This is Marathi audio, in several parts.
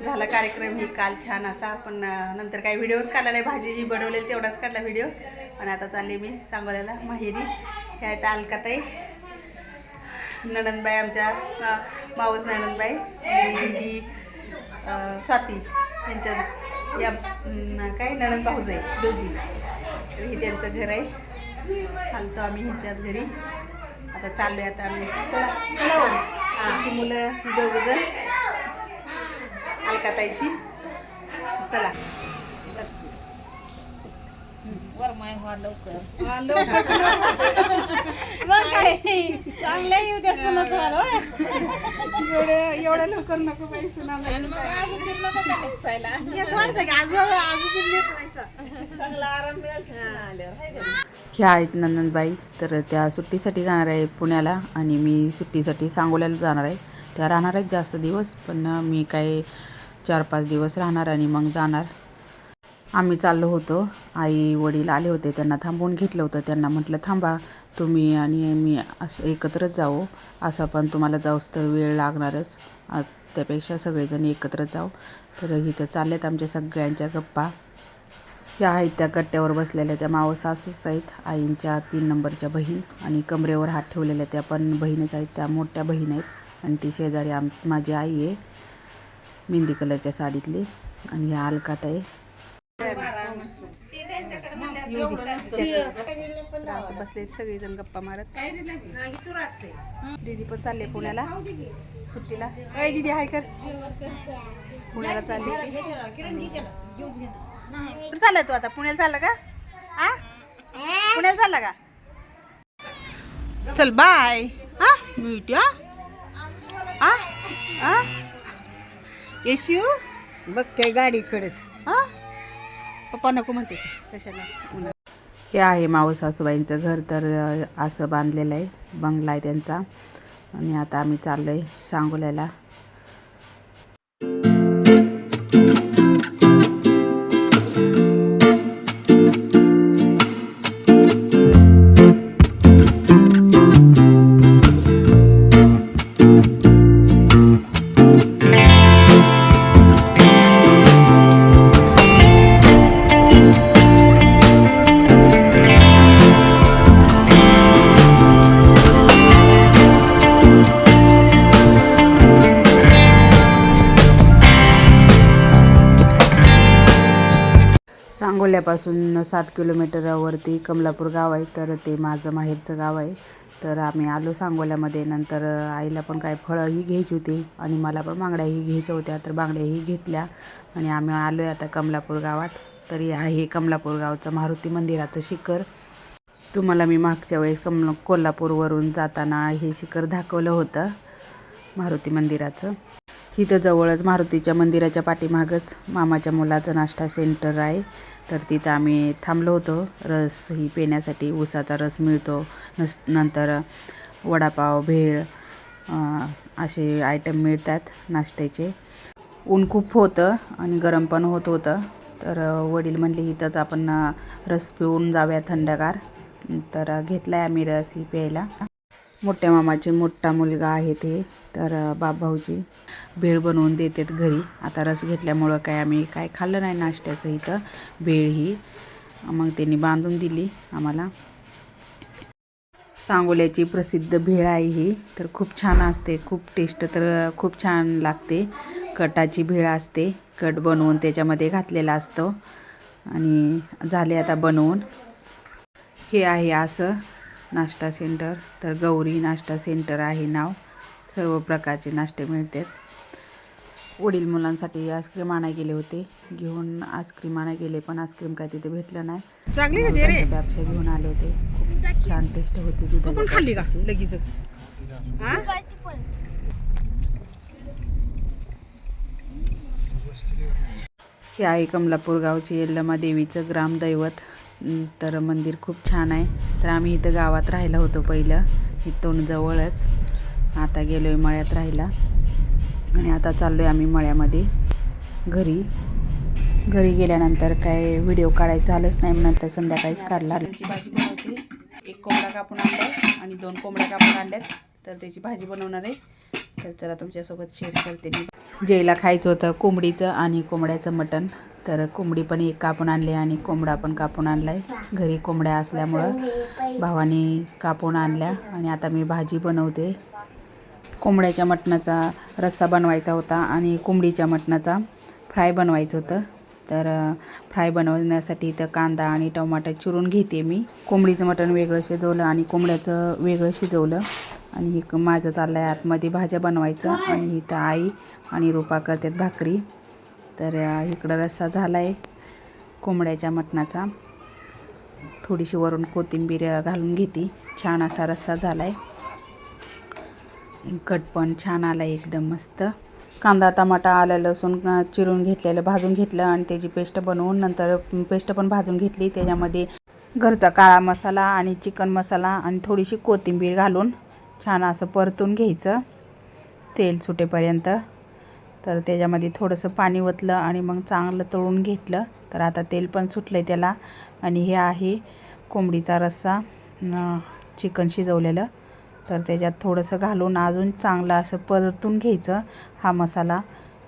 झाला कार्यक्रम ही काल छान असा. पण नंतर काही व्हिडिओज काढला नाही भाजी जी बनवलेली तेवढाच काढला व्हिडिओ आणि आता चालले मी सांगोल्याला माहेरी. हे आहेत अलकाताई नणंदबाई आमच्या अं, मावस नणंदबाई अं, स्वाती यांच्या या काय नणंद भाऊज आहे दोघी. तर ही त्यांचं घर आहे. आलतो आम्ही ह्यांच्याच घरी. आता चाललोय आता आम्ही. चला. चला. हो. आमची मुलं ही दोघं जण अलकाताईची चला. व्हा लवकर हा, लवकर, लवकर. मग काय? चांगल्या येऊ द्या सुना तुम्हाला होय. एवढं एवढं लवकर नको बाई आजच चांगला आराम मिळेल हाय? ह्या आहेत नंदनबाई. तर त्या सुट्टीसाठी जाणार आहे पुण्याला आणि मी सुट्टीसाठी सांगोल्याला जाणार आहे. त्या राहणार आहेत जास्त दिवस पण मी काय चार पाच दिवस राहणार आणि मग जाणार. आम्ही चाललो होतो. आई वडील आले होते. त्यांना थांबवून घेतलं होतं. त्यांना म्हटलं थांबा तुम्ही आणि मी असं एकत्रच जाऊ. असं पण तुम्हाला जाऊस तर वेळ लागणारच. त्यापेक्षा सगळेजण एकत्र जाऊ. तर इथं चालल्यात आमच्या सगळ्यांच्या गप्पा. या आहेत त्या कट्ट्यावर बसलेल्या त्या मावं सासूच आहेत आईंच्या तीन नंबरच्या बहीण आणि कमरेवर हात ठेवलेल्या त्या पण बहीणच आहेत. त्या मोठ्या बहीण आहेत आणि ती शेजारी आम माझी आई आहे. मेहंदी कलरच्या साडीतली आणि ह्या अलकात आहे. असं बसले सगळेजण गप्पा मारत. दीदी पण चालले पुण्याला. सुट्टीला. काय दीदी हाय कर. पुण्याला चालले कुठं चालला तू आता? पुण्याला चालला का? आ? पुण्याला चालला का? चल बाय. हा? मीट हा? हा येशू बघते गाडीकडेच. हां? पप्पा नको म्हणते. कशाला? हे आहे मावस सासूबाईंचं घर तर असं बांधलेलं आहे. बंगला आहे त्यांचा. आणि आता आम्ही चाललो आहे सांगोल्याला. अकोल्यापासून सात किलोमीटरवरती कमलापूर गाव आहे तर ते माझं माहेरचं गाव आहे. तर आम्ही आलो सांगोल्यामध्ये. नंतर आईला पण काय फळंही घ्यायची होती आणि मला पण बांगड्याही घ्यायच्या होत्या तर बांगड्याही घेतल्या आणि आम्ही आलो आहे आता कमलापूर गावात. तरी आहे कमलापूर गावचं मारुती मंदिराचं शिखर. तुम्हाला मी मागच्या वेळेस कम कोल्हापूरवरून जाताना हे शिखर दाखवलं होतं मारुती मंदिराचं. इथं जवळच मारुतीच्या मंदिराच्या पाठीमागच मामाच्या मुलाचं नाश्ता सेंटर आहे. तर तिथं आम्ही थांबलो होतो. रस ही पिण्यासाठी ऊसाचा रस मिळतो. नस नंतर वडापाव भेळ असे आयटम मिळतात नाश्त्याचे. ऊन खूप होतं आणि गरम पण होत होतं. तर वडील म्हणले इथंच आपण रस पिऊन जाऊया थंडगार. तर घेतला आहे आम्ही रस ही प्यायला. मोठ्या मामाचे मोठा मुलगा आहे ते. तर बाप भाऊजी भेळ बनवून देतात घरी. आता रस घेतल्यामुळं काय आम्ही काय खाल्लं नाही नाश्त्याचं इथं. भेळ ही मग त्यांनी बांधून दिली आम्हाला. सांगोल्याची प्रसिद्ध भेळ आहे ही. तर खूप छान असते खूप टेस्ट तर खूप छान लागते. कटाची भेळ असते कट बनवून त्याच्यामध्ये घातलेला असतो. आणि झाले आता बनवून. हे आहे असं नाश्ता सेंटर. तर गौरी नाश्ता सेंटर आहे नाव. सर्व प्रकारचे नाश्ते मिळतात. वडील मुलांसाठी आईस्क्रीम आणाय गेले होते. घेऊन आईस्क्रीम आणाय गेले पण आईस्क्रीम काय तिथे भेटलं नाही. चांगली घेऊन आले होते. खूप छान टेस्ट होती खाल्ली का. लगेचच. हा? आहे कमलापूर गावचे यल्लमा देवीचं ग्रामदैवत तर मंदिर खूप छान आहे. तर आम्ही इथं गावात राहिलं होतो पहिलं. इथून जवळच. आता गेलो आहे मळ्यात राहायला. आणि आता चाललो आहे आम्ही मळ्यामध्ये. घरी. घरी गेल्यानंतर काय व्हिडिओ काढायचा झालंच नाही नंतर संध्याकाळीच काढला त्याची भाजी बनवते. एक कोंबडा कापून आणलाय आणि दोन कोंबड्या कापून आणल्यात. तर त्याची भाजी बनवणार आहे. तर चला तुमच्यासोबत शेअर करते मी. जयला खायचं होतं कोंबडीचं आणि कोंबड्याचं मटण. तर कोंबडी पण एक कापून आणली आणि कोंबडा पण कापून आणला आहे घरी कोंबड्या असल्यामुळं भावाने कापून आणल्या. आणि आता मी भाजी बनवते. कोंबड्याच्या मटणाचा रस्सा बनवायचा होता आणि कोंबडीच्या मटणाचा फ्राय बनवायचं होतं. तर फ्राय बनवण्यासाठी इथं कांदा आणि टमाटर चिरून घेते मी. कोंबडीचं मटण वेगळं शिजवलं आणि कोंबड्याचं वेगळं शिजवलं. आणि एक माझं चाललं आहे आतमध्ये भाज्या बनवायचं आणि इथं आई आणि रुपा करतात भाकरी. तर इकडं रस्सा झाला आहे कोंबड्याच्या मटणाचा. थोडीशी वरून कोथिंबीर घालून घेते. छान असा रस्सा झाला आहे कट पण छान आला एकदम मस्त. कांदा टमाटा आलं लसूण चिरून घेतलेलं भाजून घेतलं आणि त्याची पेस्ट बनवून नंतर पेस्ट पण भाजून घेतली. त्याच्यामध्ये घरचा काळा मसाला आणि चिकन मसाला आणि थोडीशी कोथिंबीर घालून छान असं परतून घ्यायचं तेल सुटेपर्यंत. तर त्याच्यामध्ये थोडंसं पाणी ओतलं आणि मग चांगलं तळून घेतलं. तर आता तेल पण सुटलं आहे त्याला. आणि हे आहे कोंबडीचा रस्सा चिकन शिजवलेलं. तर त्याच्यात थोडंसं घालून अजून चांगलं असं परतून घ्यायचं हा मसाला.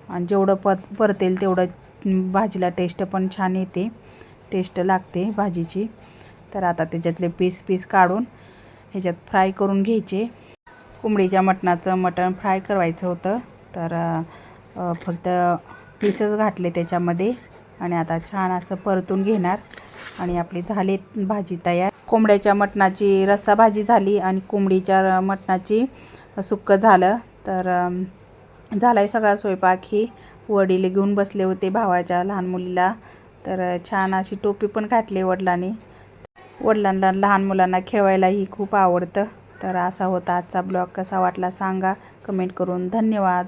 आणि जेवढं पत परतेल तेवढं भाजीला टेस्ट पण छान येते. टेस्ट लागते भाजीची. तर आता त्याच्यातले पीस पीस काढून ह्याच्यात फ्राय करून घ्यायचे. कोंबडीच्या मटणाचं मटण फ्राय करायचं होतं. तर फक्त पीसच घातले त्याच्यामध्ये. आणि आता छान असं परतून घेणार. आणि आपली झाली भाजी तयार. कोंबड्याच्या मटणाची रस्सा भाजी झाली आणि कोंबडीच्या मटणाची सुक्कं झालं. तर झाला आहे सगळा स्वयंपाक. ही वडील घेऊन बसले होते भावाच्या लहान मुलीला. तर छान अशी टोपी पण घातली वडिलांनी. वडिलांना लहान मुलांना खेळवायलाही खूप आवडतं. तर असा होता आजचा ब्लॉग. कसा वाटला सांगा. कमेंट करून धन्यवाद.